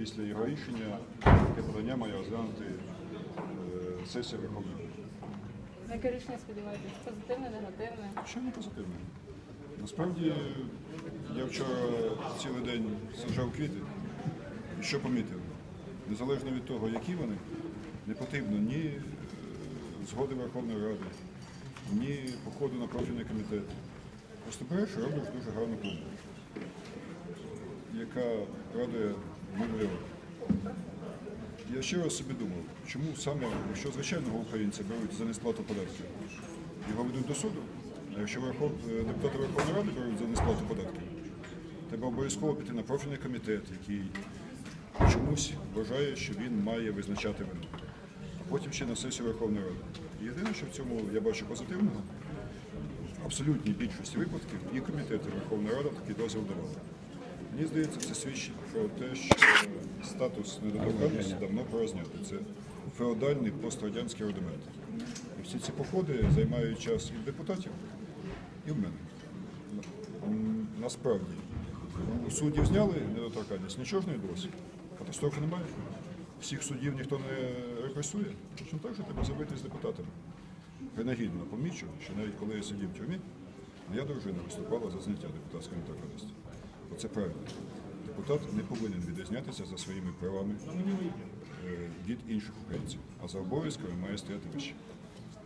після його рішення таке подання має розглянути е, сесія Верховної Ради. На яке рішення сподіваєтесь? Позитивне, негативне? Що не позитивне? Насправді, я вчора цілий день саджав квіти і що помітив? Незалежно від того, які вони, не потрібно ні е, згоди Верховної Ради, ні походу на профільний комітет. Просто береш і робиш дуже гарну клумбу, яка радує минулий. Я ще раз собі думав, чому саме, якщо звичайного українця беруть за несплату податків, його ведуть до суду, а якщо е, депутати Верховної Ради беруть за несплату податків, треба обов'язково піти на профільний комітет, який чомусь вважає, що він має визначати вину. А потім ще на сесію Верховної Ради. Єдине, що в цьому я бачу позитивного, в абсолютній більшості випадків і комітети Верховної Ради такий дозвіл давали. Мені здається, це свідчить про те, що статус недоторканності давно пора. Це феодальний пострадянський рудимент. І всі ці походи займають час і в депутатів, і в мене. Насправді, у суддів зняли недоторканність, нічого ж не відбулося. Катастрофи немає. Всіх суддів ніхто не репресує. Точно так же треба зробити з депутатами. Принагідно помічу, що навіть коли я сидів в тюрмі, моя дружина виступала за зняття депутатської недоторканності. Оце правильно. Депутат не повинен відрізнятися за своїми правами е, від інших українців, а за обов'язками має стояти вище.